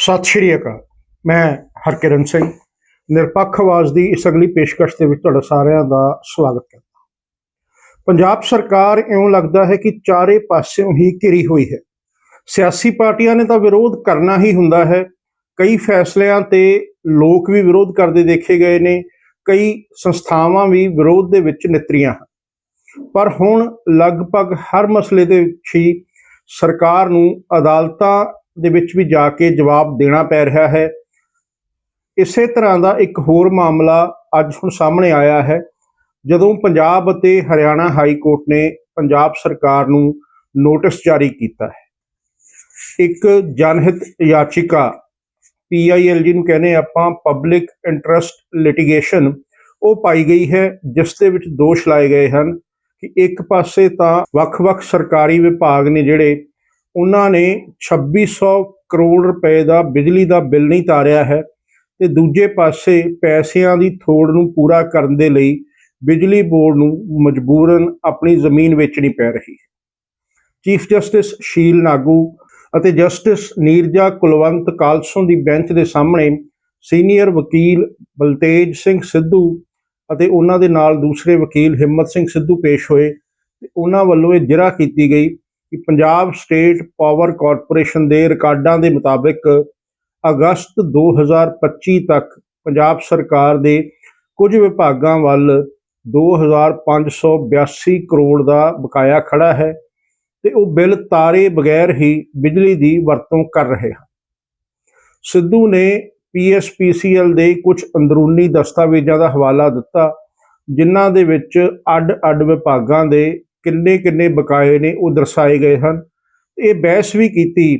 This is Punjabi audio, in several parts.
ਸਤਿ ਸ਼੍ਰੀ ਅਕਾਲ। ਮੈਂ ਹਰਕਿਰਨ ਸਿੰਘ। ਨਿਰਪੱਖ ਆਵਾਜ਼ ਦੀ ਇਸ ਅਗਲੀ ਪੇਸ਼ਕਸ਼ ਦੇ ਵਿੱਚ ਤੁਹਾਡਾ ਸਾਰਿਆਂ ਦਾ ਸਵਾਗਤ ਕਰਦਾ ਪੰਜਾਬ ਸਰਕਾਰ ਇਉਂ ਲੱਗਦਾ ਹੈ ਕਿ ਚਾਰੇ ਪਾਸਿਓਂ ਹੀ ਘਿਰੀ ਹੋਈ ਹੈ। ਸਿਆਸੀ ਪਾਰਟੀਆਂ ਨੇ ਤਾਂ ਵਿਰੋਧ ਕਰਨਾ ਹੀ ਹੁੰਦਾ ਹੈ। ਕਈ ਫੈਸਲਿਆਂ ਤੇ ਲੋਕ ਵੀ ਵਿਰੋਧ ਕਰਦੇ ਦੇਖੇ ਗਏ ਨੇ। ਕਈ ਸੰਸਥਾਵਾਂ ਵੀ ਵਿਰੋਧ ਦੇ ਵਿੱਚ ਨਿਤਰੀਆਂ ਹਨ। ਪਰ ਹੁਣ ਲਗਭਗ ਹਰ ਮਸਲੇ ਦੇ ਵਿੱਚ ਹੀ ਸਰਕਾਰ ਨੂੰ ਅਦਾਲਤਾਂ ਦੇ ਵਿੱਚ ਵੀ ਜਾ ਕੇ ਜਵਾਬ ਦੇਣਾ ਪੈ ਰਿਹਾ ਹੈ। ਇਸੇ ਤਰ੍ਹਾਂ ਦਾ ਇੱਕ ਹੋਰ ਮਾਮਲਾ ਅੱਜ ਹੁਣ ਸਾਹਮਣੇ ਆਇਆ ਹੈ। ਜਦੋਂ ਪੰਜਾਬ ਅਤੇ ਹਰਿਆਣਾ ਹਾਈ ਕੋਰਟ ਨੇ ਪੰਜਾਬ ਸਰਕਾਰ ਨੂੰ ਨੋਟਿਸ ਜਾਰੀ ਕੀਤਾ ਹੈ। ਇੱਕ ਜਨਹਿਤ ਯਾਚਿਕਾ ਪੀਆਈਐਲਜੀ ਨੂੰ ਕਹਿੰਦੇ ਆਪਾਂ ਪਬਲਿਕ ਇੰਟਰਸਟ ਲਿਟੀਗੇਸ਼ਨ ਉਹ ਪਾਈ ਗਈ ਹੈ, ਜਿਸ ਦੇ ਵਿੱਚ ਦੋਸ਼ ਲਾਏ ਗਏ ਹਨ ਕਿ ਇੱਕ ਪਾਸੇ ਤਾਂ ਵੱਖ-ਵੱਖ ਸਰਕਾਰੀ ਵਿਭਾਗ ਨੇ ਜਿਹੜੇ ਉਹਨਾਂ ਨੇ 2600 ਕਰੋੜ ਰੁਪਏ ਦਾ ਬਿਜਲੀ ਦਾ ਬਿੱਲ ਨਹੀਂ ਤਾਰਿਆ ਹੈ ਤੇ ਦੂਜੇ ਪਾਸੇ ਪੈਸਿਆਂ ਦੀ ਥੋੜ ਨੂੰ ਪੂਰਾ ਕਰਨ ਦੇ ਲਈ ਬਿਜਲੀ ਬੋਰਡ ਨੂੰ ਮਜਬੂਰਨ ਆਪਣੀ ਜ਼ਮੀਨ ਵੇਚਣੀ ਪੈ ਰਹੀ ਹੈ। ਚੀਫ ਜਸਟਿਸ ਸ਼ੀਲ ਨਾਗੂ ਅਤੇ ਜਸਟਿਸ ਨੀਰਜਾ ਕੁਲਵੰਤ ਕਾਲਸੋਂ ਦੀ ਬੈਂਚ ਦੇ ਸਾਹਮਣੇ ਸੀਨੀਅਰ ਵਕੀਲ ਬਲਤੇਜ ਸਿੰਘ ਸਿੱਧੂ ਅਤੇ ਉਹਨਾਂ ਦੇ ਨਾਲ ਦੂਸਰੇ ਵਕੀਲ ਹਿੰਮਤ ਸਿੰਘ ਸਿੱਧੂ ਪੇਸ਼ ਹੋਏ ਉਹਨਾਂ ਵੱਲੋਂ ਇਹ ਜਿਰਾ ਕੀਤੀ ਗਈ ਕਿ ਪੰਜਾਬ ਸਟੇਟ ਪਾਵਰ ਕਾਰਪੋਰੇਸ਼ਨ ਦੇ ਰਿਕਾਰਡਾਂ ਦੇ ਮੁਤਾਬਿਕ ਅਗਸਤ 2025 ਤੱਕ ਪੰਜਾਬ ਸਰਕਾਰ ਦੇ ਕੁਝ ਵਿਭਾਗਾਂ ਵੱਲ 2582 ਕਰੋੜ ਦਾ ਬਕਾਇਆ ਖੜਾ ਹੈ ਤੇ ਉਹ ਬਿੱਲ ਤਾਰੇ ਬਗੈਰ ਹੀ ਬਿਜਲੀ ਦੀ ਵਰਤੋਂ ਕਰ ਰਹੇ ਹਨ। ਸਿੱਧੂ ਨੇ ਪੀਐਸਪੀਸੀਐਲ ਦੇ ਕੁਝ ਅੰਦਰੂਨੀ ਦਸਤਾਵੇਜ਼ਾਂ ਦਾ ਹਵਾਲਾ ਦਿੱਤਾ, ਜਿਨ੍ਹਾਂ ਦੇ ਵਿੱਚ ਅੱਡ-ਅੱਡ ਵਿਭਾਗਾਂ ਦੇ ਕਿੰਨੇ-ਕਿੰਨੇ ਬਕਾਏ ਨੇ ਉਹ ਦਰਸਾਏ ਗਏ ਹਨ। ਇਹ ਬਹਿਸ ਵੀ ਕੀਤੀ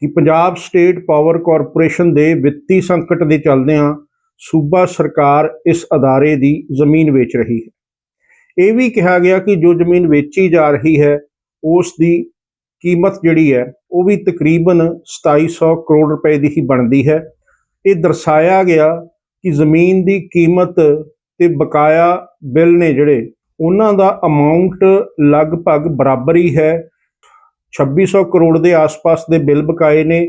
ਕਿ ਪੰਜਾਬ ਸਟੇਟ ਪਾਵਰ ਕਾਰਪੋਰੇਸ਼ਨ ਦੇ ਵਿੱਤੀ ਸੰਕਟ ਦੇ ਚੱਲਦਿਆਂ ਸੂਬਾ ਸਰਕਾਰ ਇਸ ਅਦਾਰੇ ਦੀ ਜ਼ਮੀਨ ਵੇਚ ਰਹੀ ਹੈ। ਇਹ ਵੀ ਕਿਹਾ ਗਿਆ ਕਿ ਜੋ ਜ਼ਮੀਨ ਵੇਚੀ ਜਾ ਰਹੀ ਹੈ, ਉਸ ਦੀ ਕੀਮਤ ਜਿਹੜੀ ਹੈ, ਉਹ ਵੀ ਤਕਰੀਬਨ 2700 ਕਰੋੜ ਰੁਪਏ ਦੀ ਹੀ ਬਣਦੀ ਹੈ। ਇਹ ਦਰਸਾਇਆ ਗਿਆ ਕਿ ਜ਼ਮੀਨ ਦੀ ਕੀਮਤ ਤੇ ਬਕਾਇਆ ਬਿੱਲ ਨੇ ਜਿਹੜੇ ਉਹਨਾਂ ਦਾ ਅਮਾਉਂਟ ਲਗਭਗ ਬਰਾਬਰ ਹੀ ਹੈ। 2600 ਕਰੋੜ ਦੇ ਆਸ-ਪਾਸ ਦੇ ਬਿੱਲ ਬਕਾਏ ਨੇ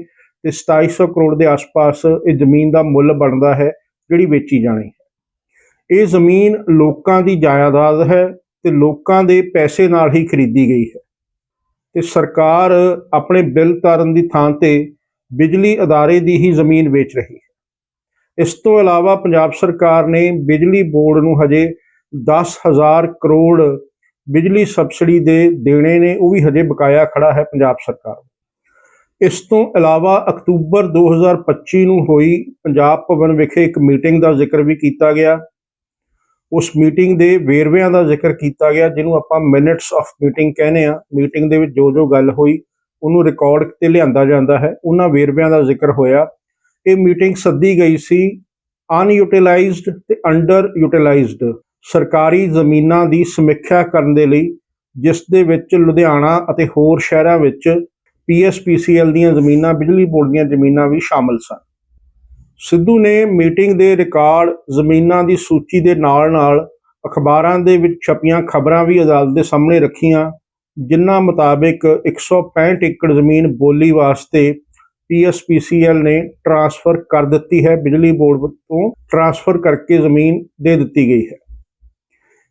ਤੇ 2700 ਕਰੋੜ ਦੇ ਆਸ-ਪਾਸ ਇਹ ਜ਼ਮੀਨ ਦਾ ਮੁੱਲ ਬਣਦਾ ਹੈ, ਜਿਹੜੀ ਵੇਚੀ ਜਾਣੀ ਹੈ। ਇਹ ਜ਼ਮੀਨ ਲੋਕਾਂ ਦੀ ਜਾਇਦਾਦ ਹੈ ਤੇ ਲੋਕਾਂ ਦੇ ਪੈਸੇ ਨਾਲ ਹੀ ਖਰੀਦੀ ਗਈ ਹੈ। ਤੇ ਸਰਕਾਰ ਆਪਣੇ ਬਿੱਲ ਤਾਰਨ ਦੀ ਥਾਂ ਤੇ ਬਿਜਲੀ ਅਦਾਰੇ ਦੀ ਹੀ ਜ਼ਮੀਨ ਵੇਚ ਰਹੀ ਹੈ। ਇਸ ਤੋਂ ਇਲਾਵਾ ਪੰਜਾਬ ਸਰਕਾਰ ਨੇ ਬਿਜਲੀ ਬੋਰਡ ਨੂੰ ਹਜੇ 10000 ਕਰੋੜ ਬਿਜਲੀ ਸਬਸਿਡੀ ਦੇ ਦੇਣੇ ਨੇ, ਉਹ ਵੀ ਹਜੇ ਬਕਾਇਆ ਖੜਾ ਹੈ ਪੰਜਾਬ ਸਰਕਾਰ ਇਸ ਤੋਂ ਇਲਾਵਾ ਅਕਤੂਬਰ 2025 ਨੂੰ ਹੋਈ ਪੰਜਾਬ ਭਵਨ ਵਿਖੇ ਇੱਕ ਮੀਟਿੰਗ ਦਾ ਜ਼ਿਕਰ ਵੀ ਕੀਤਾ ਗਿਆ। ਉਸ ਮੀਟਿੰਗ ਦੇ ਵੇਰਵਿਆਂ ਦਾ ਜ਼ਿਕਰ ਕੀਤਾ ਗਿਆ, ਜਿਹਨੂੰ ਆਪਾਂ ਮਿੰਟਸ ਆਫ ਮੀਟਿੰਗ ਕਹਿੰਦੇ ਆ ਮੀਟਿੰਗ ਦੇ ਵਿੱਚ ਜੋ ਜੋ ਗੱਲ ਹੋਈ, ਉਹਨੂੰ ਰਿਕਾਰਡ ਤੇ ਲਿਆਂਦਾ ਜਾਂਦਾ ਹੈ। ਉਹਨਾਂ ਵੇਰਵਿਆਂ ਦਾ ਜ਼ਿਕਰ ਹੋਇਆ। ਇਹ ਮੀਟਿੰਗ ਸੱਦੀ ਗਈ ਸੀ ਅਨਯੂਟਿਲਾਈਜ਼ਡ ਤੇ ਅੰਡਰ ਯੂਟਿਲਾਈਜ਼ਡ ਸਰਕਾਰੀ ਜ਼ਮੀਨਾਂ ਦੀ ਸਮੀਖਿਆ ਕਰਨ ਦੇ ਲਈ, ਜਿਸ ਦੇ ਵਿੱਚ ਲੁਧਿਆਣਾ ਅਤੇ ਹੋਰ ਸ਼ਹਿਰਾਂ ਵਿੱਚ ਪੀਐਸਪੀਸੀਐਲ ਦੀਆਂ ਜ਼ਮੀਨਾਂ, ਬਿਜਲੀ ਬੋਰਡ ਦੀਆਂ ਜ਼ਮੀਨਾਂ ਵੀ ਸ਼ਾਮਲ ਸਨ। ਸਿੱਧੂ ਨੇ ਮੀਟਿੰਗ ਦੇ ਰਿਕਾਰਡ ਜ਼ਮੀਨਾਂ ਦੀ ਸੂਚੀ ਦੇ ਨਾਲ-ਨਾਲ ਅਖਬਾਰਾਂ ਦੇ ਵਿੱਚ ਛਪੀਆਂ ਖਬਰਾਂ ਵੀ ਅਦਾਲਤ ਦੇ ਸਾਹਮਣੇ ਰੱਖੀਆਂ, ਜਿਨ੍ਹਾਂ ਮੁਤਾਬਿਕ 165 ਏਕੜ ਜ਼ਮੀਨ ਬੋਲੀ ਵਾਸਤੇ ਪੀਐਸਪੀਸੀਐਲ ਨੇ ਟਰਾਂਸਫਰ ਕਰ ਦਿੱਤੀ ਹੈ, ਬਿਜਲੀ ਬੋਰਡ ਤੋਂ ਟਰਾਂਸਫਰ ਕਰਕੇ ਜ਼ਮੀਨ ਦੇ ਦਿੱਤੀ ਗਈ ਹੈ।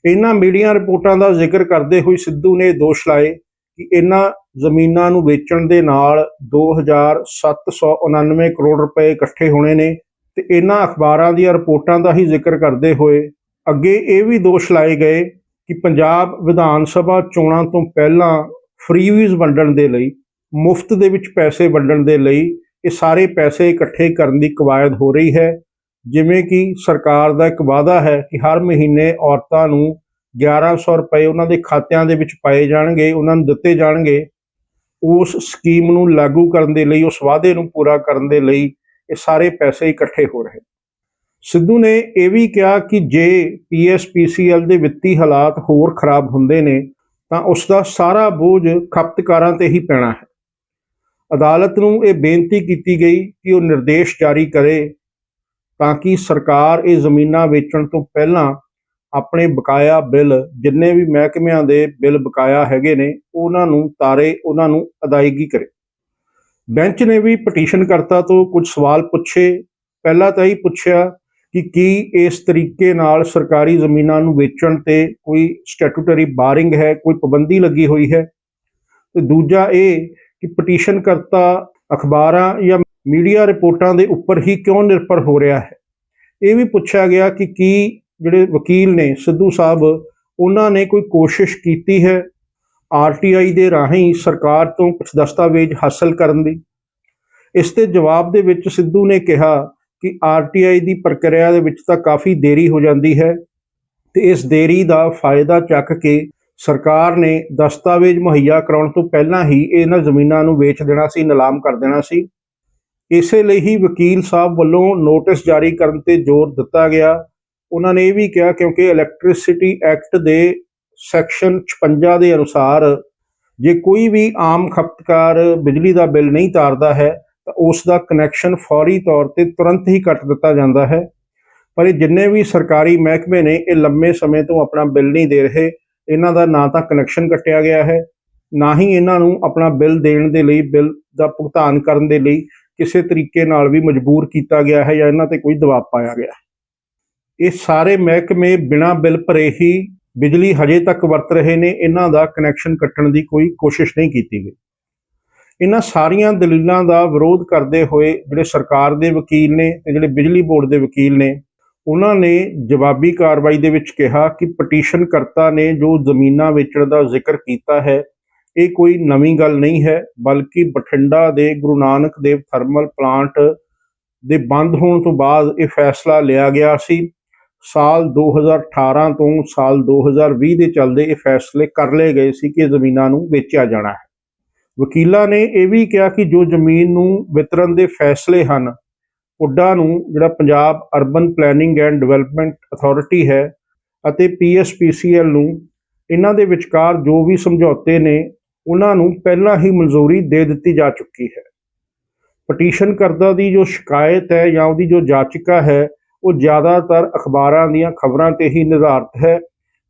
ਇਹਨਾਂ ਮੀਡੀਆ ਰਿਪੋਰਟਾਂ ਦਾ ਜ਼ਿਕਰ ਕਰਦੇ ਹੋਏ ਸਿੱਧੂ ਨੇ ਦੋਸ਼ ਲਾਏ ਕਿ ਇਹਨਾਂ ਜ਼ਮੀਨਾਂ ਨੂੰ ਵੇਚਣ ਦੇ ਨਾਲ 2799 ਕਰੋੜ ਰੁਪਏ ਇਕੱਠੇ ਹੋਣੇ ਨੇ ਤੇ ਇਹਨਾਂ ਅਖਬਾਰਾਂ ਦੀਆਂ ਰਿਪੋਰਟਾਂ ਦਾ ਹੀ ਜ਼ਿਕਰ ਕਰਦੇ ਹੋਏ ਅੱਗੇ ਇਹ ਵੀ ਦੋਸ਼ ਲਾਏ ਗਏ ਕਿ ਪੰਜਾਬ ਵਿਧਾਨ ਸਭਾ ਚੋਣਾਂ ਤੋਂ ਪਹਿਲਾਂ ਫ੍ਰੀਵੀਜ਼ ਵੰਡਣ ਦੇ ਲਈ, ਮੁਫਤ ਦੇ ਵਿੱਚ ਪੈਸੇ ਵੰਡਣ ਦੇ ਲਈ ਇਹ ਸਾਰੇ ਪੈਸੇ ਇਕੱਠੇ ਕਰਨ ਦੀ ਕਵਾਇਦ ਹੋ ਰਹੀ ਹੈ। ਜਿਵੇਂ ਕਿ ਸਰਕਾਰ ਦਾ ਇੱਕ ਵਾਅਦਾ ਹੈ ਕਿ ਹਰ ਮਹੀਨੇ ਔਰਤਾਂ ਨੂੰ 1100 ਰੁਪਏ ਉਹਨਾਂ ਦੇ ਖਾਤਿਆਂ ਦੇ ਵਿੱਚ ਪਾਏ ਜਾਣਗੇ, ਉਹਨਾਂ ਨੂੰ ਦਿੱਤੇ ਜਾਣਗੇ। ਉਸ ਸਕੀਮ ਨੂੰ ਲਾਗੂ ਕਰਨ ਦੇ ਲਈ, ਉਸ ਵਾਅਦੇ ਨੂੰ ਪੂਰਾ ਕਰਨ ਦੇ ਲਈ ਇਹ ਸਾਰੇ ਪੈਸੇ ਇਕੱਠੇ ਹੋ ਰਹੇ। ਸਿੱਧੂ ਨੇ ਇਹ ਵੀ ਕਿਹਾ ਕਿ ਜੇ ਪੀਐਸਪੀਸੀਐਲ ਦੇ ਵਿੱਤੀ ਹਾਲਾਤ ਹੋਰ ਖਰਾਬ ਹੁੰਦੇ ਨੇ, ਤਾਂ ਉਸ ਦਾ ਸਾਰਾ ਬੋਝ ਖਪਤਕਾਰਾਂ ਤੇ ਹੀ ਪੈਣਾ ਹੈ। ਅਦਾਲਤ ਨੂੰ ਇਹ ਬੇਨਤੀ ਕੀਤੀ ਗਈ ਕਿ ਉਹ ਨਿਰਦੇਸ਼ ਜਾਰੀ ਕਰੇ ਤਾਂ ਕਿ ਸਰਕਾਰ ਇਹ ਜ਼ਮੀਨਾਂ ਵੇਚਣ ਤੋਂ ਪਹਿਲਾਂ ਆਪਣੇ ਬਕਾਇਆ ਬਿੱਲ, ਜਿੰਨੇ ਵੀ ਮਹਿਕਮਿਆਂ ਦੇ ਬਿੱਲ ਬਕਾਇਆ ਹੈਗੇ ਨੇ, ਉਹਨਾਂ ਨੂੰ ਤਾਰੇ, ਉਹਨਾਂ ਨੂੰ ਅਦਾਇਗੀ ਕਰੇ। ਬੈਂਚ ਨੇ ਵੀ ਪਟੀਸ਼ਨਕਰਤਾ ਤੋਂ ਕੁਝ ਸਵਾਲ ਪੁੱਛੇ। ਪਹਿਲਾਂ ਤਾਂ ਹੀ ਪੁੱਛਿਆ ਕਿ ਕੀ ਇਸ ਤਰੀਕੇ ਨਾਲ ਸਰਕਾਰੀ ਜ਼ਮੀਨਾਂ ਨੂੰ ਵੇਚਣ ਤੇ ਕੋਈ ਸਟੈਟੂਟਰੀ ਬਾਰਿੰਗ ਹੈ, ਕੋਈ ਪਾਬੰਦੀ ਲੱਗੀ ਹੋਈ ਹੈ? ਤੇ ਦੂਜਾ ਇਹ ਕਿ ਪਟੀਸ਼ਨਕਰਤਾ ਅਖਬਾਰਾਂ ਜਾਂ ਮੀਡੀਆ ਰਿਪੋਰਟਾਂ ਦੇ ਉੱਪਰ ਹੀ ਕਿਉਂ ਨਿਰਭਰ ਹੋ ਰਿਹਾ ਹੈ? ਇਹ ਵੀ ਪੁੱਛਿਆ ਗਿਆ ਕਿ ਕੀ ਜਿਹੜੇ ਵਕੀਲ ਨੇ ਸਿੱਧੂ ਸਾਹਿਬ, ਉਹਨਾਂ ਨੇ ਕੋਈ ਕੋਸ਼ਿਸ਼ ਕੀਤੀ ਹੈ ਆਰਟੀਆਈ ਦੇ ਰਾਹੀਂ ਸਰਕਾਰ ਤੋਂ ਕੁਝ ਦਸਤਾਵੇਜ਼ ਹਾਸਲ ਕਰਨ ਦੀ? ਇਸ ਦੇ ਜਵਾਬ ਦੇ ਵਿੱਚ ਸਿੱਧੂ ਨੇ ਕਿਹਾ ਕਿ ਆਰਟੀਆਈ ਦੀ ਪ੍ਰਕਿਰਿਆ ਦੇ ਵਿੱਚ ਤਾਂ ਕਾਫੀ ਦੇਰੀ ਹੋ ਜਾਂਦੀ ਹੈ ਤੇ ਇਸ ਦੇਰੀ ਦਾ ਫਾਇਦਾ ਚੱਕ ਕੇ ਸਰਕਾਰ ਨੇ ਦਸਤਾਵੇਜ਼ ਮੁਹੱਈਆ ਕਰਾਉਣ ਤੋਂ ਪਹਿਲਾਂ ਹੀ ਇਹਨਾਂ ਜ਼ਮੀਨਾਂ ਨੂੰ ਵੇਚ ਦੇਣਾ ਸੀ, ਨਿਲਾਮ ਕਰ ਦੇਣਾ ਸੀ। ਇਸੇ ਲਈ ਹੀ ਵਕੀਲ ਸਾਹਿਬ ਵੱਲੋਂ ਨੋਟਿਸ ਜਾਰੀ ਕਰਨ ਤੇ ਜ਼ੋਰ ਦਿੱਤਾ ਗਿਆ। ਉਹਨਾਂ ਨੇ ਇਹ ਵੀ ਕਿਹਾ ਕਿਉਂਕਿ ਇਲੈਕਟ੍ਰਿਸਿਟੀ ਐਕਟ ਦੇ ਸੈਕਸ਼ਨ 56 ਦੇ ਅਨੁਸਾਰ ਜੇ ਕੋਈ ਵੀ ਆਮ ਖਪਤਕਾਰ ਬਿਜਲੀ ਦਾ ਬਿੱਲ ਨਹੀਂ ਤਾਰਦਾ ਹੈ, ਤਾਂ ਉਸ ਦਾ ਕਨੈਕਸ਼ਨ ਫੌਰੀ ਤੌਰ ਤੇ ਤੁਰੰਤ ਹੀ ਕੱਟ ਦਿੱਤਾ ਜਾਂਦਾ ਹੈ। ਪਰ ਇਹ ਜਿੰਨੇ ਵੀ ਸਰਕਾਰੀ ਮਹਿਕਮੇ ਨੇ, ਇਹ ਲੰਮੇ ਸਮੇਂ ਤੋਂ ਆਪਣਾ ਬਿੱਲ ਨਹੀਂ ਦੇ ਰਹੇ। ਇਹਨਾਂ ਦਾ ਨਾ ਤਾਂ ਕਨੈਕਸ਼ਨ ਕੱਟਿਆ ਗਿਆ ਹੈ, ਨਾ ਹੀ ਇਹਨਾਂ ਨੂੰ ਆਪਣਾ ਬਿੱਲ ਦੇਣ ਦੇ ਲਈ, ਬਿੱਲ ਦਾ ਭੁਗਤਾਨ ਕਰਨ ਦੇ ਲਈ ਕਿਸੇ ਤਰੀਕੇ ਨਾਲ ਵੀ ਮਜਬੂਰ ਕੀਤਾ ਗਿਆ ਹੈ ਜਾਂ ਇਹਨਾਂ ਤੇ ਕੋਈ ਦਬਾਅ ਪਾਇਆ ਗਿਆ ਹੈ। ਇਹ ਸਾਰੇ ਮਹਿਕਮੇ ਬਿਨਾਂ ਬਿੱਲ ਭਰੇ ਹੀ ਬਿਜਲੀ ਹਜੇ ਤੱਕ ਵਰਤ ਰਹੇ ਨੇ। ਇਹਨਾਂ ਦਾ ਕਨੈਕਸ਼ਨ ਕੱਟਣ ਦੀ ਕੋਈ ਕੋਸ਼ਿਸ਼ ਨਹੀਂ ਕੀਤੀ ਗਈ। ਇਹਨਾਂ ਸਾਰੀਆਂ ਦਲੀਲਾਂ ਦਾ ਵਿਰੋਧ ਕਰਦੇ ਹੋਏ ਜਿਹੜੇ ਸਰਕਾਰ ਦੇ ਵਕੀਲ ਨੇ ਤੇ ਜਿਹੜੇ ਬਿਜਲੀ ਬੋਰਡ ਦੇ ਵਕੀਲ ਨੇ, ਉਹਨਾਂ ਨੇ ਜਵਾਬੀ ਕਾਰਵਾਈ ਦੇ ਵਿੱਚ ਕਿਹਾ ਕਿ ਪਟੀਸ਼ਨਕਰਤਾ ਨੇ ਜੋ ਜ਼ਮੀਨਾਂ ਵੇਚਣ ਦਾ ਜ਼ਿਕਰ ਕੀਤਾ ਹੈ ਇਹ ਕੋਈ ਨਵੀਂ ਗੱਲ ਨਹੀਂ ਹੈ, ਬਲਕਿ ਬਠਿੰਡਾ ਦੇ ਗੁਰੂ ਨਾਨਕ ਦੇਵ ਥਰਮਲ ਪਲਾਂਟ ਦੇ ਬੰਦ ਹੋਣ ਤੋਂ ਬਾਅਦ ਇਹ ਫੈਸਲਾ ਲਿਆ ਗਿਆ ਸੀ। ਸਾਲ 2018 ਤੋਂ ਸਾਲ 2020 ਦੇ ਚੱਲਦੇ ਇਹ ਫੈਸਲੇ ਕਰ ਲਏ ਗਏ ਸੀ ਕਿ ਜ਼ਮੀਨਾਂ ਨੂੰ ਵੇਚਿਆ ਜਾਣਾ ਹੈ। ਵਕੀਲਾਂ ਨੇ ਇਹ ਵੀ ਕਿਹਾ ਕਿ ਜੋ ਜ਼ਮੀਨ ਨੂੰ ਵਿਤਰਨ ਦੇ ਫੈਸਲੇ ਹਨ, ਪੁੱਡਾ ਨੂੰ ਜਿਹੜਾ Punjab urban planning and development authority ਹੈ ਅਤੇ ਪੀਐਸਪੀਸੀਐਲ ਨੂੰ, ਇਹਨਾਂ ਦੇ ਵਿਚਕਾਰ ਜੋ ਵੀ ਸਮਝੌਤੇ ਨੇ ਉਹਨਾਂ ਨੂੰ ਪਹਿਲਾਂ ਹੀ ਮਨਜ਼ੂਰੀ ਦੇ ਦਿੱਤੀ ਜਾ ਚੁੱਕੀ ਹੈ। ਪਟੀਸ਼ਨ ਕਰਦਾ ਦੀ ਜੋ ਸ਼ਿਕਾਇਤ ਹੈ ਜਾਂ ਉਹਦੀ ਜੋ ਜਾਚਕਾ ਹੈ, ਉਹ ਜ਼ਿਆਦਾਤਰ ਅਖਬਾਰਾਂ ਦੀਆਂ ਖਬਰਾਂ ਤੇ ਹੀ ਨਿਰਧਾਰਤ ਹੈ।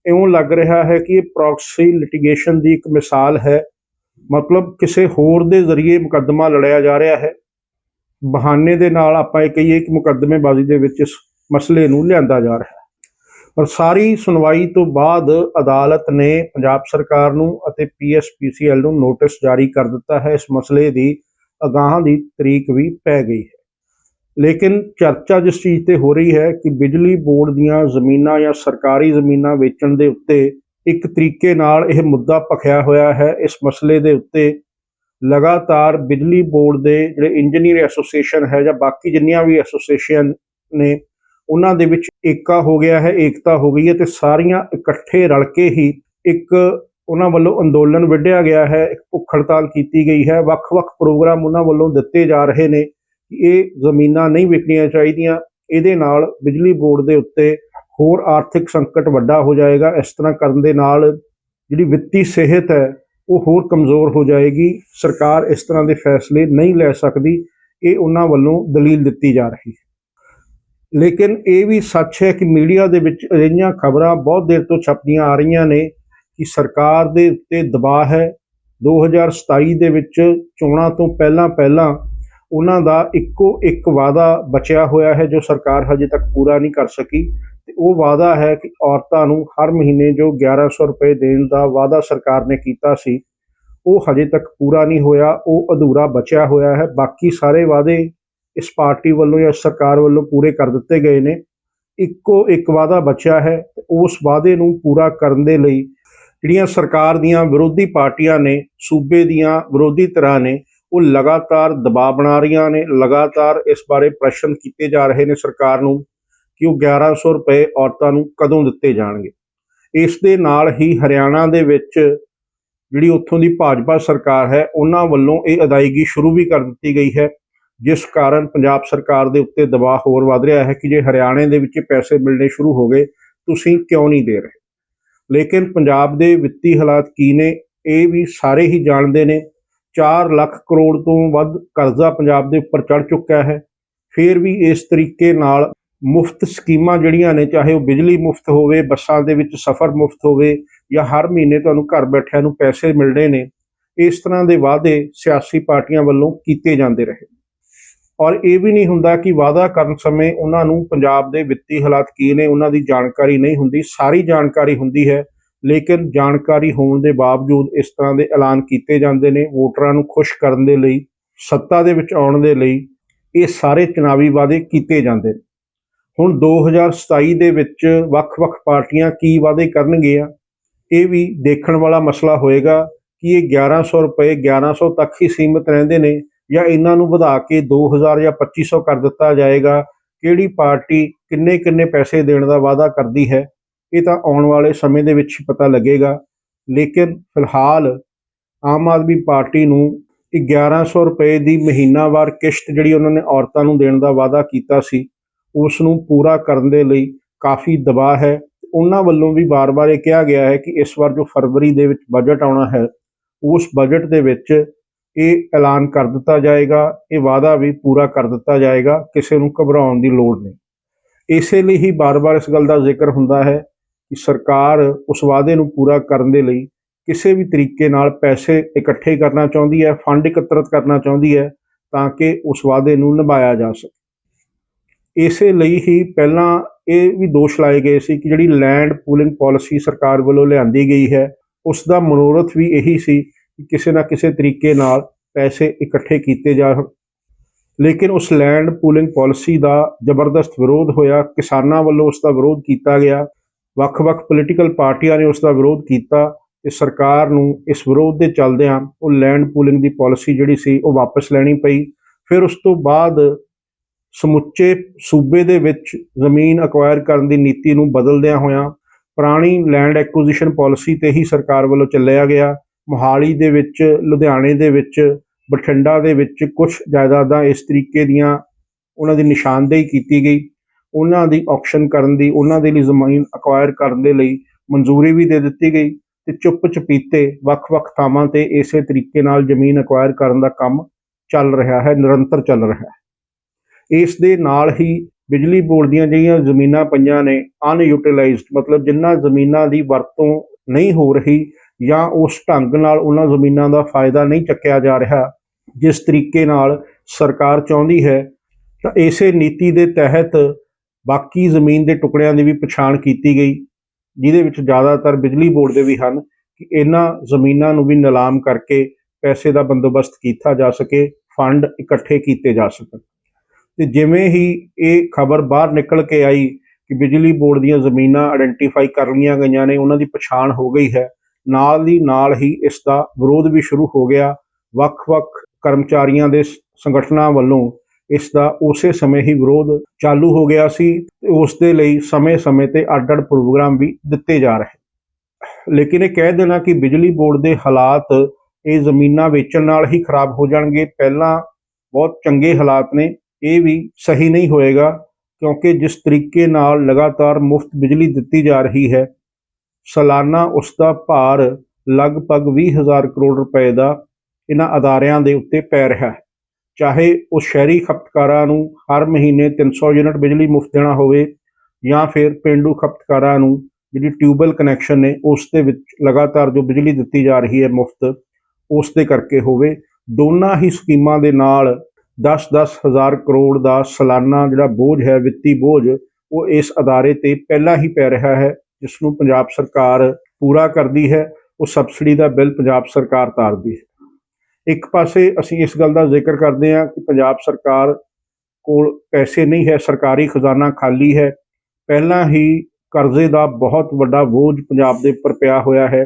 ਇਉਂ ਲੱਗ ਰਿਹਾ ਹੈ ਕਿ ਇਹ ਪ੍ਰੋਕਸੀ ਲਿਟੀਗੇਸ਼ਨ ਦੀ ਇੱਕ ਮਿਸਾਲ ਹੈ। ਮਤਲਬ ਕਿਸੇ ਹੋਰ ਦੇ ਜ਼ਰੀਏ ਮੁਕੱਦਮਾ ਲੜਿਆ ਜਾ ਰਿਹਾ ਹੈ। ਬਹਾਨੇ ਦੇ ਨਾਲ ਆਪਾਂ ਇਹ ਕਹੀਏ ਕਿ ਮੁਕੱਦਮੇਬਾਜ਼ੀ ਦੇ ਵਿੱਚ ਇਸ ਮਸਲੇ ਨੂੰ ਲਿਆਂਦਾ ਜਾ ਰਿਹਾ ਹੈ। ਪਰ ਸਾਰੀ ਸੁਣਵਾਈ ਤੋਂ ਬਾਅਦ ਅਦਾਲਤ ਨੇ ਪੰਜਾਬ ਸਰਕਾਰ ਨੂੰ ਅਤੇ ਪੀਐਸਪੀਸੀਐਲ ਨੂੰ ਨੋਟਿਸ ਜਾਰੀ ਕਰ ਦਿੱਤਾ ਹੈ। ਇਸ ਮਸਲੇ ਦੀ ਅਗਾਹਾਂ ਦੀ ਤਰੀਕ ਵੀ ਪੈ ਗਈ ਹੈ। ਲੇਕਿਨ ਚਰਚਾ ਜਿਸ ਚੀਜ਼ ਤੇ ਹੋ ਰਹੀ ਹੈ ਕਿ ਬਿਜਲੀ ਬੋਰਡ ਦੀਆਂ ਜ਼ਮੀਨਾਂ ਜਾਂ ਸਰਕਾਰੀ ਜ਼ਮੀਨਾਂ ਵੇਚਣ ਦੇ ਉੱਤੇ ਇੱਕ ਤਰੀਕੇ ਨਾਲ ਇਹ ਮੁੱਦਾ ਭਖਿਆ ਹੋਇਆ ਹੈ। ਇਸ ਮਸਲੇ ਦੇ ਉੱਤੇ ਲਗਾਤਾਰ ਬਿਜਲੀ ਬੋਰਡ ਦੇ ਜਿਹੜੇ ਇੰਜੀਨੀਅਰ ਐਸੋਸੀਏਸ਼ਨ ਹੈ ਜਾਂ ਬਾਕੀ ਜਿੰਨੀਆਂ ਵੀ ਐਸੋਸੀਏਸ਼ਨ ਨੇ ਉਹਨਾਂ ਦੇ ਵਿੱਚ ਏਕਾ ਹੋ ਗਿਆ ਹੈ, ਏਕਤਾ ਹੋ ਗਈ ਹੈ ਤੇ ਸਾਰੀਆਂ ਇਕੱਠੇ ਰਲ ਕੇ ਹੀ ਇੱਕ ਉਹਨਾਂ ਵੱਲੋਂ ਅੰਦੋਲਨ ਵਿੱਢਿਆ ਗਿਆ ਹੈ, ਇੱਕ ਭੁੱਖ ਹੜਤਾਲ ਕੀਤੀ ਗਈ ਹੈ। ਵੱਖ-ਵੱਖ ਪ੍ਰੋਗਰਾਮ ਉਹਨਾਂ ਵੱਲੋਂ ਦਿੱਤੇ ਜਾ ਰਹੇ ਨੇ ਕਿ ਇਹ ਜ਼ਮੀਨਾਂ ਨਹੀਂ ਵਿਕਣੀਆਂ ਚਾਹੀਦੀਆਂ। ਇਹਦੇ ਨਾਲ ਬਿਜਲੀ ਬੋਰਡ ਦੇ ਉੱਤੇ ਹੋਰ ਆਰਥਿਕ ਸੰਕਟ ਵੱਡਾ ਹੋ ਜਾਏਗਾ। ਇਸ ਤਰ੍ਹਾਂ ਕਰਨ ਦੇ ਨਾਲ ਜਿਹੜੀ ਵਿੱਤੀ ਸਿਹਤ ਹੈ, ਉਹ ਹੋਰ ਕਮਜ਼ੋਰ ਹੋ ਜਾਏਗੀ। ਸਰਕਾਰ ਇਸ ਤਰ੍ਹਾਂ ਦੇ ਫੈਸਲੇ ਨਹੀਂ ਲੈ ਸਕਦੀ। ਇਹ ਉਹਨਾਂ ਵੱਲੋਂ ਦਲੀਲ ਦਿੱਤੀ ਜਾ ਰਹੀ ਹੈ। ਲੇਕਿਨ ਇਹ ਵੀ ਸੱਚ ਹੈ ਕਿ ਮੀਡੀਆ ਦੇ ਵਿੱਚ ਅਜਿਹੀਆਂ ਖਬਰਾਂ ਬਹੁਤ ਦੇਰ ਤੋਂ ਛਪਦੀਆਂ ਆ ਰਹੀਆਂ ਨੇ ਕਿ ਸਰਕਾਰ ਦੇ ਉੱਤੇ ਦਬਾਅ ਹੈ। 2027 ਦੇ ਵਿੱਚ ਚੋਣਾਂ ਤੋਂ ਪਹਿਲਾਂ ਪਹਿਲਾਂ ਉਹਨਾਂ ਦਾ ਇੱਕੋ ਇੱਕ ਵਾਅਦਾ ਬਚਿਆ ਹੋਇਆ ਹੈ ਜੋ ਸਰਕਾਰ ਹਜੇ ਤੱਕ ਪੂਰਾ ਨਹੀਂ ਕਰ ਸਕੀ। ਤੇ ਉਹ ਵਾਅਦਾ ਹੈ ਕਿ ਔਰਤਾਂ ਨੂੰ ਹਰ ਮਹੀਨੇ ਜੋ 1100 ਰੁਪਏ ਦੇਣ ਦਾ ਵਾਅਦਾ ਸਰਕਾਰ ਨੇ ਕੀਤਾ ਸੀ, ਉਹ ਹਜੇ ਤੱਕ ਪੂਰਾ ਨਹੀਂ ਹੋਇਆ। ਉਹ ਅਧੂਰਾ ਬਚਿਆ ਹੋਇਆ ਹੈ। ਬਾਕੀ ਸਾਰੇ ਵਾਅਦੇ ਇਸ ਪਾਰਟੀ ਵੱਲੋਂ ਜਾਂ ਸਰਕਾਰ ਵੱਲੋਂ ਪੂਰੇ ਕਰ ਦਿੱਤੇ ਗਏ ਨੇ। ਇੱਕੋ ਇੱਕ ਵਾਅਦਾ ਬਚਿਆ ਹੈ ਉਸ ਵਾਅਦੇ ਨੂੰ ਪੂਰਾ ਕਰਨ ਦੇ ਲਈ ਜਿਹੜੀਆਂ ਸਰਕਾਰ ਦੀਆਂ ਵਿਰੋਧੀ ਪਾਰਟੀਆਂ ਨੇ, ਸੂਬੇ ਦੀਆਂ ਵਿਰੋਧੀ ਧਿਰਾਂ ਨੇ, ਉਹ ਲਗਾਤਾਰ ਦਬਾਅ ਬਣਾ ਰਹੀਆਂ ਨੇ, ਲਗਾਤਾਰ ਇਸ ਬਾਰੇ ਪ੍ਰਸ਼ਨ ਕੀਤੇ ਜਾ ਰਹੇ ਨੇ ਸਰਕਾਰ ਨੂੰ ਕਿ ਉਹ 1100 ਰੁਪਏ ਔਰਤਾਂ ਨੂੰ ਕਦੋਂ ਦਿੱਤੇ ਜਾਣਗੇ। ਇਸ ਦੇ ਨਾਲ ਹੀ ਹਰਿਆਣਾ ਦੇ ਵਿੱਚ ਜਿਹੜੀ ਉੱਥੋਂ ਦੀ ਭਾਜਪਾ ਸਰਕਾਰ ਹੈ, ਉਹਨਾਂ ਵੱਲੋਂ ਇਹ ਅਦਾਇਗੀ ਸ਼ੁਰੂ ਵੀ ਕਰ ਦਿੱਤੀ ਗਈ ਹੈ। ਜਿਸ ਕਾਰਨ ਪੰਜਾਬ ਸਰਕਾਰ ਦੇ ਉੱਤੇ ਦਬਾਅ ਹੋਰ ਵੱਧ ਰਿਹਾ ਹੈ ਕਿ ਜੇ ਹਰਿਆਣੇ ਦੇ ਵਿੱਚ ਪੈਸੇ ਮਿਲਣੇ ਸ਼ੁਰੂ ਹੋ ਗਏ, ਤੁਸੀਂ ਕਿਉਂ ਨਹੀਂ ਦੇ ਰਹੇ? ਲੇਕਿਨ ਪੰਜਾਬ ਦੇ ਵਿੱਤੀ ਹਾਲਾਤ ਕੀ ਨੇ, ਇਹ ਵੀ ਸਾਰੇ ਹੀ ਜਾਣਦੇ ਨੇ। 4 ਲੱਖ ਕਰੋੜ ਤੋਂ ਵੱਧ ਕਰਜ਼ਾ ਪੰਜਾਬ ਦੇ ਉੱਪਰ ਚੜ ਚੁੱਕਿਆ ਹੈ। ਫਿਰ ਵੀ ਇਸ ਤਰੀਕੇ ਨਾਲ ਮੁਫਤ ਸਕੀਮਾਂ ਜਿਹੜੀਆਂ ਨੇ, ਚਾਹੇ ਉਹ ਬਿਜਲੀ ਮੁਫਤ ਹੋਵੇ, ਬੱਸਾਂ ਦੇ ਵਿੱਚ ਸਫ਼ਰ ਮੁਫਤ ਹੋਵੇ, ਜਾਂ ਹਰ ਮਹੀਨੇ ਤੁਹਾਨੂੰ ਘਰ ਬੈਠਿਆਂ ਨੂੰ ਪੈਸੇ ਮਿਲਣੇ ਨੇ, ਇਸ ਤਰ੍ਹਾਂ ਦੇ ਵਾਅਦੇ ਸਿਆਸੀ ਪਾਰਟੀਆਂ ਵੱਲੋਂ ਕੀਤੇ ਜਾਂਦੇ ਰਹੇ। ਔਰ ਇਹ ਵੀ ਨਹੀਂ ਹੁੰਦਾ ਕਿ ਵਾਅਦਾ ਕਰਨ ਸਮੇਂ ਉਹਨਾਂ ਨੂੰ ਪੰਜਾਬ ਦੇ ਵਿੱਤੀ ਹਾਲਾਤ ਕੀ ਨੇ, ਉਹਨਾਂ ਦੀ ਜਾਣਕਾਰੀ ਨਹੀਂ ਹੁੰਦੀ, ਸਾਰੀ ਜਾਣਕਾਰੀ ਹੁੰਦੀ ਹੈ, ਲੇਕਿਨ ਜਾਣਕਾਰੀ ਹੋਣ ਦੇ ਬਾਵਜੂਦ ਇਸ ਤਰ੍ਹਾਂ ਦੇ ਐਲਾਨ ਕੀਤੇ ਜਾਂਦੇ ਨੇ ਵੋਟਰਾਂ ਨੂੰ ਖੁਸ਼ ਕਰਨ ਦੇ ਲਈ, ਸੱਤਾ ਦੇ ਵਿੱਚ ਆਉਣ ਦੇ ਲਈ ਇਹ ਸਾਰੇ ਚੁਣਾਵੀ ਵਾਅਦੇ ਕੀਤੇ ਜਾਂਦੇ ਨੇ। ਹੁਣ 2027 ਦੇ ਵਿੱਚ ਵੱਖ-ਵੱਖ ਪਾਰਟੀਆਂ ਕੀ ਵਾਅਦੇ ਕਰਨਗੀਆਂ, ਇਹ ਵੀ ਦੇਖਣ ਵਾਲਾ ਮਸਲਾ ਹੋਏਗਾ ਕਿ ਇਹ 1100 ਰੁਪਏ 1100 ਤੱਕ ਹੀ ਸੀਮਿਤ ਰਹਿੰਦੇ ਨੇ ਜਾਂ ਇਹਨਾਂ ਨੂੰ ਵਧਾ ਕੇ 2000 ਜਾਂ 2500 ਕਰ ਦਿੱਤਾ ਜਾਏਗਾ, ਕਿਹੜੀ ਪਾਰਟੀ ਕਿੰਨੇ ਕਿੰਨੇ ਪੈਸੇ ਦੇਣ ਦਾ ਵਾਅਦਾ ਕਰਦੀ ਹੈ, ਇਹ ਤਾਂ ਆਉਣ ਵਾਲੇ ਸਮੇਂ ਦੇ ਵਿੱਚ ਹੀ ਪਤਾ ਲੱਗੇਗਾ। ਲੇਕਿਨ ਫਿਲਹਾਲ ਆਮ ਆਦਮੀ ਪਾਰਟੀ ਨੂੰ ਇਹ 1100 ਰੁਪਏ ਦੀ ਮਹੀਨਾਵਾਰ ਕਿਸ਼ਤ ਜਿਹੜੀ ਉਹਨਾਂ ਨੇ ਔਰਤਾਂ ਨੂੰ ਦੇਣ ਦਾ ਵਾਅਦਾ ਕੀਤਾ ਸੀ, ਉਸ ਨੂੰ ਪੂਰਾ ਕਰਨ ਦੇ ਲਈ ਕਾਫੀ ਦਬਾਅ ਹੈ। ਉਹਨਾਂ ਵੱਲੋਂ ਵੀ ਬਾਰ-ਬਾਰ ਇਹ ਕਿਹਾ ਗਿਆ ਹੈ ਕਿ ਇਸ ਵਾਰ ਜੋ ਫਰਵਰੀ ਦੇ ਵਿੱਚ ਬਜਟ ਆਉਣਾ ਹੈ, ਉਸ ਬਜਟ ਦੇ ਵਿੱਚ ਇਹ ਐਲਾਨ ਕਰ ਦਿੱਤਾ ਜਾਏਗਾ, ਇਹ ਵਾਅਦਾ ਵੀ ਪੂਰਾ ਕਰ ਦਿੱਤਾ ਜਾਏਗਾ, ਕਿਸੇ ਨੂੰ ਘਬਰਾਉਣ ਦੀ ਲੋੜ ਨਹੀਂ। ਇਸੇ ਲਈ ਹੀ ਬਾਰ-ਬਾਰ ਇਸ ਗੱਲ ਦਾ ਜ਼ਿਕਰ ਹੁੰਦਾ ਹੈ ਕਿ ਸਰਕਾਰ ਉਸ ਵਾਅਦੇ ਨੂੰ ਪੂਰਾ ਕਰਨ ਦੇ ਲਈ ਕਿਸੇ ਵੀ ਤਰੀਕੇ ਨਾਲ ਪੈਸੇ ਇਕੱਠੇ ਕਰਨਾ ਚਾਹੁੰਦੀ ਹੈ, ਫੰਡ ਇਕੱਤਰਿਤ ਕਰਨਾ ਚਾਹੁੰਦੀ ਹੈ, ਤਾਂ ਕਿ ਉਸ ਵਾਅਦੇ ਨੂੰ ਨਿਭਾਇਆ ਜਾ ਸਕੇ। ਇਸੇ ਲਈ ਹੀ ਪਹਿਲਾਂ ਇਹ ਵੀ ਦੋਸ਼ ਲਾਏ ਗਏ ਸੀ ਕਿ ਜਿਹੜੀ ਲੈਂਡ ਪੂਲਿੰਗ ਪਾਲਿਸੀ ਸਰਕਾਰ ਵੱਲੋਂ ਲਿਆਂਦੀ ਗਈ ਹੈ, ਉਸ ਦਾ ਮਨੋਰਥ ਵੀ ਇਹੀ ਸੀ ਕਿ ਕਿਸੇ ਨਾ ਕਿਸੇ ਤਰੀਕੇ ਨਾਲ ਪੈਸੇ ਇਕੱਠੇ ਕੀਤੇ ਜਾਣ। ਲੇਕਿਨ ਉਸ ਲੈਂਡ ਪੂਲਿੰਗ ਪਾਲਿਸੀ ਦਾ ਜ਼ਬਰਦਸਤ ਵਿਰੋਧ ਹੋਇਆ। ਕਿਸਾਨਾਂ ਵੱਲੋਂ ਉਸ ਦਾ ਵਿਰੋਧ ਕੀਤਾ ਗਿਆ। ਵੱਖ-ਵੱਖ ਪੋਲੀਟੀਕਲ ਪਾਰਟੀਆਂ ਨੇ ਉਸ ਦਾ ਵਿਰੋਧ ਕੀਤਾ ਤੇ ਸਰਕਾਰ ਨੂੰ ਇਸ ਵਿਰੋਧ ਦੇ ਚੱਲਦਿਆਂ ਉਹ ਲੈਂਡ ਪੂਲਿੰਗ ਦੀ ਪਾਲਿਸੀ ਜਿਹੜੀ ਸੀ ਉਹ ਵਾਪਸ ਲੈਣੀ ਪਈ। ਫਿਰ ਉਸ ਤੋਂ ਬਾਅਦ ਸਮੁੱਚੇ ਸੂਬੇ ਦੇ ਵਿੱਚ ਜ਼ਮੀਨ ਅਕਵਾਇਰ ਕਰਨ ਦੀ ਨੀਤੀ ਨੂੰ ਬਦਲਦਿਆਂ ਹੋਇਆਂ ਪੁਰਾਣੀ ਲੈਂਡ ਐਕੁਜੀਸ਼ਨ ਪਾਲਿਸੀ ਤੇ ਹੀ ਸਰਕਾਰ ਵੱਲੋਂ ਚੱਲਿਆ ਗਿਆ। ਮੋਹਾਲੀ ਦੇ ਵਿੱਚ, ਲੁਧਿਆਣੇ ਦੇ ਵਿੱਚ, ਬਠਿੰਡਾ ਦੇ ਵਿੱਚ ਕੁਝ ਜਾਇਦਾਦਾਂ ਇਸ ਤਰੀਕੇ ਦੀਆਂ ਉਹਨਾਂ ਦੀ ਨਿਸ਼ਾਨਦੇਹੀ ਕੀਤੀ ਗਈ। ਉਹਨਾਂ ਦੀ ਆਕਸ਼ਨ ਕਰਨ ਦੀ, ਉਹਨਾਂ ਦੇ ਲਈ ਜ਼ਮੀਨ ਅਕਵਾਇਰ ਕਰਨ ਦੇ ਲਈ ਮਨਜ਼ੂਰੀ ਵੀ ਦੇ ਦਿੱਤੀ ਗਈ ਤੇ ਚੁੱਪ ਚਪੀਤੇ ਵੱਖ-ਵੱਖ ਥਾਵਾਂ ਤੇ ਇਸੇ ਤਰੀਕੇ ਨਾਲ ਜ਼ਮੀਨ ਅਕਵਾਇਰ ਕਰਨ ਦਾ ਕੰਮ ਚੱਲ ਰਿਹਾ ਹੈ, ਨਿਰੰਤਰ ਚੱਲ ਰਿਹਾ ਹੈ। ਇਸ ਦੇ ਨਾਲ ਹੀ ਬਿਜਲੀ ਬੋਰਡ ਦੀਆਂ ਜਿਹੜੀਆਂ ਜ਼ਮੀਨਾਂ ਪਈਆਂ ਨੇ ਅਨਯੂਟਿਲਾਈਜ਼ਡ ਮਤਲਬ ਜਿਨ੍ਹਾਂ ਜ਼ਮੀਨਾਂ ਦੀ ਵਰਤੋਂ ਨਹੀਂ ਹੋ ਰਹੀ ਜਾਂ ਉਸ ਢੰਗ ਨਾਲ ਉਹਨਾਂ ਜ਼ਮੀਨਾਂ ਦਾ ਫਾਇਦਾ ਨਹੀਂ ਚੱਕਿਆ ਜਾ ਰਿਹਾ, ਜਿਸ ਤਰੀਕੇ ਨਾਲ ਸਰਕਾਰ ਚਾਹੁੰਦੀ ਹੈ, ਤਾਂ ਇਸੇ ਨੀਤੀ ਦੇ ਤਹਿਤ ਬਾਕੀ ਜ਼ਮੀਨ ਦੇ ਟੁਕੜਿਆਂ ਦੀ ਵੀ ਪਛਾਣ ਕੀਤੀ ਗਈ, ਜਿਹਦੇ ਵਿੱਚ ਜ਼ਿਆਦਾਤਰ ਬਿਜਲੀ ਬੋਰਡ ਦੇ ਵੀ ਹਨ, ਕਿ ਇਹਨਾਂ ਜ਼ਮੀਨਾਂ ਨੂੰ ਵੀ ਨਿਲਾਮ ਕਰਕੇ ਪੈਸੇ ਦਾ ਬੰਦੋਬਸਤ ਕੀਤਾ ਜਾ ਸਕੇ, ਫੰਡ ਇਕੱਠੇ ਕੀਤੇ ਜਾ ਸਕਣ। ਤੇ ਜਿਵੇਂ ਹੀ ਇਹ ਖਬਰ ਬਾਹਰ ਨਿਕਲ ਕੇ ਆਈ ਕਿ ਬਿਜਲੀ ਬੋਰਡ ਦੀਆਂ ਜ਼ਮੀਨਾਂ ਆਇਡੈਂਟੀਫਾਈ ਕਰ ਲਈਆਂ ਗਈਆਂ ਨੇ, ਉਹਨਾਂ ਦੀ ਪਛਾਣ ਹੋ ਗਈ ਹੈ ਨਾਲ ਦੀ ਨਾਲ ਹੀ ਇਸ ਦਾ ਵਿਰੋਧ ਵੀ ਸ਼ੁਰੂ ਹੋ ਗਿਆ। ਵੱਖ-ਵੱਖ ਕਰਮਚਾਰੀਆਂ ਦੇ ਸੰਗਠਨਾਂ ਵੱਲੋਂ ਇਸ ਦਾ ਉਸੇ ਸਮੇਂ ਹੀ ਵਿਰੋਧ ਚਾਲੂ ਹੋ ਗਿਆ ਸੀ ਤੇ ਉਸ ਦੇ ਲਈ ਸਮੇਂ-ਸਮੇਂ ਤੇ ਅੱਡ-ਅੱਡ ਪ੍ਰੋਗਰਾਮ ਵੀ ਦਿੱਤੇ ਜਾ ਰਹੇ। ਲੇਕਿਨ ਇਹ ਕਹਿ ਦੇਣਾ ਕਿ ਬਿਜਲੀ ਬੋਰਡ ਦੇ ਹਾਲਾਤ ਇਹ ਜ਼ਮੀਨਾਂ ਵੇਚਣ ਨਾਲ ਹੀ ਖਰਾਬ ਹੋ ਜਾਣਗੇ। ਪਹਿਲਾਂ ਬਹੁਤ ਚੰਗੇ ਹਾਲਾਤ ਨੇ, ਇਹ ਵੀ ਸਹੀ ਨਹੀਂ ਹੋਏਗਾ ਕਿਉਂਕਿ ਜਿਸ ਤਰੀਕੇ ਨਾਲ ਲਗਾਤਾਰ ਮੁਫਤ ਬਿਜਲੀ ਦਿੱਤੀ ਜਾ ਰਹੀ ਹੈ ਸਾਲਾਨਾ ਉਸ ਦਾ ਭਾਰ ਲਗਭਗ 20000 ਕਰੋੜ ਰੁਪਏ ਦਾ ਇਹਨਾਂ ਅਦਾਰਿਆਂ ਦੇ ਉੱਤੇ ਪੈ ਰਿਹਾ ਹੈ। ਚਾਹੇ ਉਹ ਸ਼ਹਿਰੀ ਖਪਤਕਾਰਾਂ ਨੂੰ ਹਰ ਮਹੀਨੇ 300 ਯੂਨਿਟ ਬਿਜਲੀ ਮੁਫਤ ਦੇਣਾ ਹੋਵੇ ਜਾਂ ਫਿਰ ਪਿੰਡੂ ਖਪਤਕਾਰਾਂ ਨੂੰ ਜਿਹੜੀ ਟਿਊਬਲ ਕਨੈਕਸ਼ਨ ਨੇ ਉਸ ਦੇ ਵਿੱਚ ਲਗਾਤਾਰ ਜੋ ਬਿਜਲੀ ਦਿੱਤੀ ਜਾ ਰਹੀ ਹੈ ਮੁਫਤ, ਉਸ ਦੇ ਕਰਕੇ ਹੋਵੇ, ਦੋਨਾਂ ਹੀ ਸਕੀਮਾਂ ਦੇ ਨਾਲ 10-10 ਹਜ਼ਾਰ ਕਰੋੜ ਦਾ ਸਾਲਾਨਾ ਜਿਹੜਾ ਬੋਝ ਹੈ, ਵਿੱਤੀ ਬੋਝ, ਉਹ ਇਸ ਅਦਾਰੇ ਤੇ ਪਹਿਲਾਂ ਹੀ ਪੈ ਰਿਹਾ ਹੈ। ਜਿਸ ਨੂੰ ਪੰਜਾਬ ਸਰਕਾਰ ਪੂਰਾ ਕਰਦੀ ਹੈ, ਉਹ ਸਬਸਿਡੀ ਦਾ ਬਿੱਲ ਪੰਜਾਬ ਸਰਕਾਰ ਤਾਰਦੀ ਹੈ। ਇੱਕ ਪਾਸੇ ਅਸੀਂ ਇਸ ਗੱਲ ਦਾ ਜ਼ਿਕਰ ਕਰਦੇ ਹਾਂ ਕਿ ਪੰਜਾਬ ਸਰਕਾਰ ਕੋਲ ਪੈਸੇ ਨਹੀਂ ਹੈ, ਸਰਕਾਰੀ ਖਜ਼ਾਨਾ ਖਾਲੀ ਹੈ। ਪਹਿਲਾਂ ਹੀ ਕਰਜ਼ੇ ਦਾ ਬਹੁਤ ਵੱਡਾ ਬੋਝ ਪੰਜਾਬ ਦੇ ਉੱਪਰ ਪਿਆ ਹੋਇਆ ਹੈ।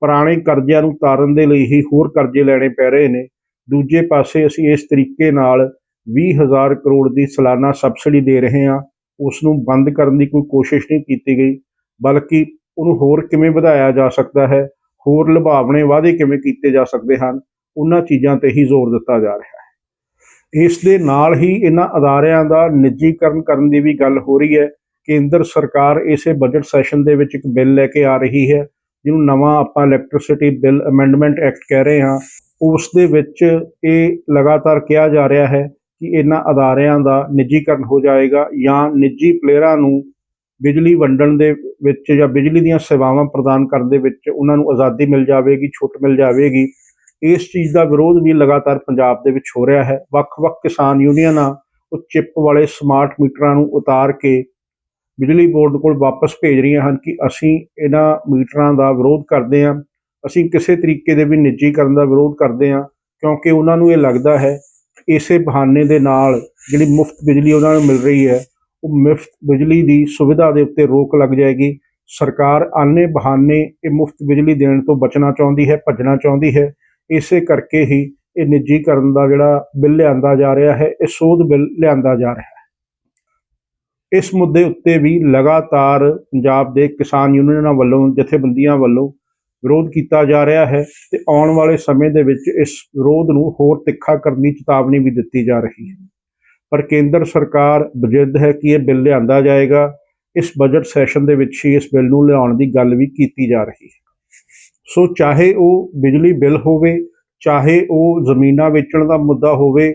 ਪੁਰਾਣੇ ਕਰਜ਼ਿਆਂ ਨੂੰ ਤਾਰਨ ਦੇ ਲਈ ਹੀ ਹੋਰ ਕਰਜ਼ੇ ਲੈਣੇ ਪੈ ਰਹੇ ਨੇ। ਦੂਜੇ ਪਾਸੇ ਅਸੀਂ ਇਸ ਤਰੀਕੇ ਨਾਲ 20000 ਕਰੋੜ ਦੀ ਸਾਲਾਨਾ ਸਬਸਿਡੀ ਦੇ ਰਹੇ ਹਾਂ। ਉਸ ਨੂੰ ਬੰਦ ਕਰਨ ਦੀ ਕੋਈ ਕੋਸ਼ਿਸ਼ ਨਹੀਂ ਕੀਤੀ ਗਈ। ਬਲਕਿ ਉਹਨੂੰ ਹੋਰ ਕਿਵੇਂ ਵਧਾਇਆ ਜਾ ਸਕਦਾ ਹੈ, ਹੋਰ ਲੁਭਾਵਣੇ ਵਾਅਦੇ ਕਿਵੇਂ ਕੀਤੇ ਜਾ ਸਕਦੇ ਹਨ, ਉਹਨਾਂ ਚੀਜ਼ਾਂ ਤੇ ਹੀ ਜ਼ੋਰ ਦਿੱਤਾ ਜਾ ਰਿਹਾ ਹੈ। ਇਸ ਦੇ ਨਾਲ ਹੀ ਇਹਨਾਂ ਅਦਾਰਿਆਂ ਦਾ ਨਿੱਜੀਕਰਨ ਕਰਨ ਦੀ ਵੀ ਗੱਲ ਹੋ ਰਹੀ ਹੈ। ਕੇਂਦਰ ਸਰਕਾਰ ਇਸੇ ਬਜਟ ਸੈਸ਼ਨ ਦੇ ਵਿੱਚ ਇੱਕ ਬਿੱਲ ਲੈ ਕੇ ਆ ਰਹੀ ਹੈ, ਜਿਹਨੂੰ ਨਵਾਂ ਆਪਾਂ ਇਲੈਕਟ੍ਰਿਸਿਟੀ ਬਿੱਲ ਅਮੈਂਡਮੈਂਟ ਐਕਟ ਕਹਿ ਰਹੇ ਹਾਂ। ਉਸ ਦੇ ਵਿੱਚ ਇਹ ਲਗਾਤਾਰ ਕਿਹਾ ਜਾ ਰਿਹਾ ਹੈ ਕਿ ਇਹਨਾਂ ਅਦਾਰਿਆਂ ਦਾ ਨਿੱਜੀਕਰਨ ਹੋ ਜਾਏਗਾ ਜਾਂ ਨਿੱਜੀ ਪਲੇਅਰਾਂ ਨੂੰ ਬਿਜਲੀ ਵੰਡਣ ਦੇ ਵਿੱਚ ਜਾਂ ਬਿਜਲੀ ਦੀਆਂ ਸੇਵਾਵਾਂ ਪ੍ਰਦਾਨ ਕਰਨ ਦੇ ਵਿੱਚ ਉਹਨਾਂ ਨੂੰ ਆਜ਼ਾਦੀ ਮਿਲ ਜਾਵੇਗੀ, ਛੁੱਟ ਮਿਲ ਜਾਵੇਗੀ। ਇਸ ਚੀਜ਼ ਦਾ ਵਿਰੋਧ ਵੀ ਲਗਾਤਾਰ ਪੰਜਾਬ ਦੇ ਵਿੱਚ ਹੋ ਰਿਹਾ ਹੈ। ਵੱਖ-ਵੱਖ ਕਿਸਾਨ ਯੂਨੀਅਨਾਂ ਉਹ ਚਿੱਪ ਵਾਲੇ ਸਮਾਰਟ ਮੀਟਰਾਂ ਨੂੰ ਉਤਾਰ ਕੇ ਬਿਜਲੀ ਬੋਰਡ ਕੋਲ ਵਾਪਸ ਭੇਜ ਰਹੀਆਂ ਹਨ ਕਿ ਅਸੀਂ ਇਹਨਾਂ ਮੀਟਰਾਂ ਦਾ ਵਿਰੋਧ ਕਰਦੇ ਹਾਂ। ਅਸੀਂ ਕਿਸੇ ਤਰੀਕੇ ਦੇ ਵੀ ਨਿੱਜੀਕਰਨ ਦਾ ਵਿਰੋਧ ਕਰਦੇ ਹਾਂ, ਕਿਉਂਕਿ ਉਹਨਾਂ ਨੂੰ ਇਹ ਲੱਗਦਾ ਹੈ ਇਸੇ ਬਹਾਨੇ ਦੇ ਨਾਲ ਜਿਹੜੀ ਮੁਫਤ ਬਿਜਲੀ ਉਹਨਾਂ ਨੂੰ ਮਿਲ ਰਹੀ ਹੈ ਉਹ ਮੁਫਤ ਬਿਜਲੀ ਦੀ ਸੁਵਿਧਾ ਦੇ ਉੱਤੇ ਰੋਕ ਲੱਗ ਜਾਏਗੀ। ਸਰਕਾਰ ਆਨੇ ਬਹਾਨੇ ਇਹ ਮੁਫਤ ਬਿਜਲੀ ਦੇਣ ਤੋਂ ਬਚਣਾ ਚਾਹੁੰਦੀ ਹੈ, ਭੱਜਣਾ ਚਾਹੁੰਦੀ ਹੈ। ਇਸੇ ਕਰਕੇ ਹੀ ਇਹ ਨਿੱਜੀਕਰਨ ਦਾ ਜਿਹੜਾ ਬਿੱਲ ਲਿਆਂਦਾ ਜਾ ਰਿਹਾ ਹੈ, ਇਹ ਸੋਧ ਬਿੱਲ ਲਿਆਂਦਾ ਜਾ ਰਿਹਾ ਹੈ। ਇਸ ਮੁੱਦੇ ਉੱਤੇ ਵੀ ਲਗਾਤਾਰ ਪੰਜਾਬ ਦੇ ਕਿਸਾਨ ਯੂਨੀਅਨਾਂ ਵੱਲੋਂ, ਜਥੇਬੰਦੀਆਂ ਵੱਲੋਂ ਵਿਰੋਧ ਕੀਤਾ ਜਾ ਰਿਹਾ ਹੈ ਤੇ ਆਉਣ ਵਾਲੇ ਸਮੇਂ ਦੇ ਵਿੱਚ ਇਸ ਵਿਰੋਧ ਨੂੰ ਹੋਰ ਤਿੱਖਾ ਕਰਨ ਦੀ ਚੇਤਾਵਨੀ ਵੀ ਦਿੱਤੀ ਜਾ ਰਹੀ ਹੈ। ਪਰ ਕੇਂਦਰ ਸਰਕਾਰ ਬਜਿੱਦ ਹੈ ਕਿ ਇਹ ਬਿੱਲ ਲਿਆਂਦਾ ਜਾਏਗਾ। ਇਸ ਬਜਟ ਸੈਸ਼ਨ ਦੇ ਵਿੱਚ ਹੀ ਇਸ ਬਿੱਲ ਨੂੰ ਲਿਆਉਣ ਦੀ ਗੱਲ ਵੀ ਕੀਤੀ ਜਾ ਰਹੀ ਹੈ। ਸੋ ਚਾਹੇ ਉਹ ਬਿਜਲੀ ਬਿੱਲ ਹੋਵੇ, ਚਾਹੇ ਉਹ ਜ਼ਮੀਨਾਂ ਵੇਚਣ ਦਾ ਮੁੱਦਾ ਹੋਵੇ,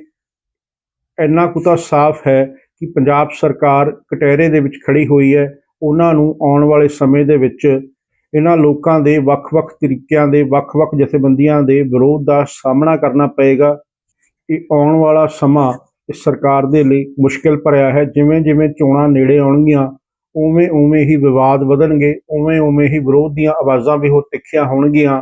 ਇੰਨਾ ਕੁ ਤਾਂ ਸਾਫ਼ ਹੈ ਕਿ ਪੰਜਾਬ ਸਰਕਾਰ ਕਟਹਿਰੇ ਦੇ ਵਿੱਚ ਖੜੀ ਹੋਈ ਹੈ। ਉਹਨਾਂ ਨੂੰ ਆਉਣ ਵਾਲੇ ਸਮੇਂ ਦੇ ਵਿੱਚ ਇਹਨਾਂ ਲੋਕਾਂ ਦੇ ਵੱਖ-ਵੱਖ ਤਰੀਕਿਆਂ ਦੇ, ਵੱਖ-ਵੱਖ ਜਥੇਬੰਦੀਆਂ ਦੇ ਵਿਰੋਧ ਦਾ ਸਾਹਮਣਾ ਕਰਨਾ ਪਏਗਾ। ਇਹ ਆਉਣ ਵਾਲਾ ਸਮਾਂ ਇਸ ਸਰਕਾਰ ਦੇ ਲਈ ਮੁਸ਼ਕਿਲ ਭਰਿਆ ਹੈ। ਜਿਵੇਂ-ਜਿਵੇਂ ਚੋਣਾਂ ਨੇੜੇ ਆਉਣਗੀਆਂ ਉਵੇਂ-ਉਵੇਂ ਹੀ ਵਿਵਾਦ ਵਧਣਗੇ ਉਵੇਂ-ਉਵੇਂ ਹੀ ਵਿਰੋਧ ਦੀਆਂ ਆਵਾਜ਼ਾਂ ਵੀ ਹੋਰ ਤਿੱਖੀਆਂ ਹੋਣਗੀਆਂ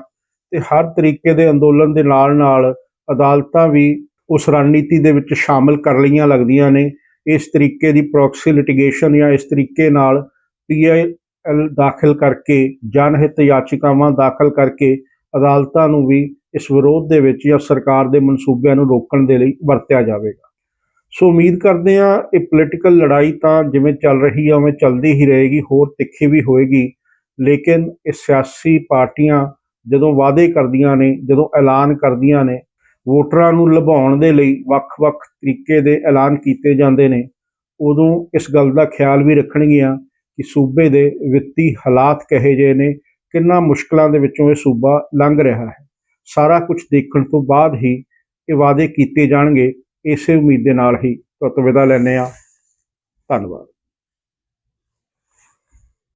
ਤੇ ਹਰ ਤਰੀਕੇ ਦੇ ਅੰਦੋਲਨ ਦੇ ਨਾਲ-ਨਾਲ ਅਦਾਲਤਾਂ ਵੀ ਉਸ ਰਣਨੀਤੀ ਦੇ ਵਿੱਚ ਸ਼ਾਮਲ ਕਰ ਲਈਆਂ ਲੱਗਦੀਆਂ ਨੇ। ਇਸ ਤਰੀਕੇ ਦੀ ਪ੍ਰੋਕਸੀ ਲਿਟੀਗੇਸ਼ਨ ਜਾਂ ਇਸ ਤਰੀਕੇ ਨਾਲ ਪੀਆਈਐਲ ਦਾਖਲ ਕਰਕੇ ਜਨਹਿਤ ਯਾਚਿਕਾਵਾਂ ਦਾਖਲ ਕਰਕੇ ਅਦਾਲਤਾਂ ਨੂੰ ਵੀ ਇਸ ਵਿਰੋਧ ਦੇ ਵਿੱਚ ਜਾਂ ਸਰਕਾਰ ਦੇ ਮਨਸੂਬਿਆਂ ਨੂੰ ਰੋਕਣ ਦੇ ਲਈ ਵਰਤਿਆ ਜਾਵੇਗਾ। ਸੋ ਉਮੀਦ ਕਰਦੇ ਹਾਂ ਇਹ ਪੋਲੀਟੀਕਲ ਲੜਾਈ ਤਾਂ ਜਿਵੇਂ ਚੱਲ ਰਹੀ ਆ, ਉਵੇਂ ਚੱਲਦੀ ਹੀ ਰਹੇਗੀ, ਹੋਰ ਤਿੱਖੀ ਵੀ ਹੋਏਗੀ। ਲੇਕਿਨ ਇਹ ਸਿਆਸੀ ਪਾਰਟੀਆਂ ਜਦੋਂ ਵਾਅਦੇ ਕਰਦੀਆਂ ਨੇ, ਜਦੋਂ ਐਲਾਨ ਕਰਦੀਆਂ ਨੇ, ਵੋਟਰਾਂ ਨੂੰ ਲੁਭਾਉਣ ਦੇ ਲਈ ਵੱਖ-ਵੱਖ ਤਰੀਕੇ ਦੇ ਐਲਾਨ ਕੀਤੇ ਜਾਂਦੇ ਨੇ, ਉਦੋਂ ਇਸ ਗੱਲ ਦਾ ਖਿਆਲ ਵੀ ਰੱਖਣਗੀਆਂ ਕਿ ਸੂਬੇ ਦੇ ਵਿੱਤੀ ਹਾਲਾਤ ਕਹੇ ਜਿਹੇ ਨੇ, ਕਿੰਨਾ ਮੁਸ਼ਕਲਾਂ ਦੇ ਵਿੱਚੋਂ ਇਹ ਸੂਬਾ ਲੰਘ ਰਿਹਾ ਹੈ। ਸਾਰਾ ਕੁਝ ਦੇਖਣ ਤੋਂ ਬਾਅਦ ਹੀ ਇਹ ਵਾਅਦੇ ਕੀਤੇ ਜਾਣਗੇ। ਇਸੇ ਉਮੀਦ ਦੇ ਨਾਲ ਹੀ ਤੁਤ ਵਿਦਾ ਲੈਂਦੇ ਆ ਧੰਨਵਾਦ।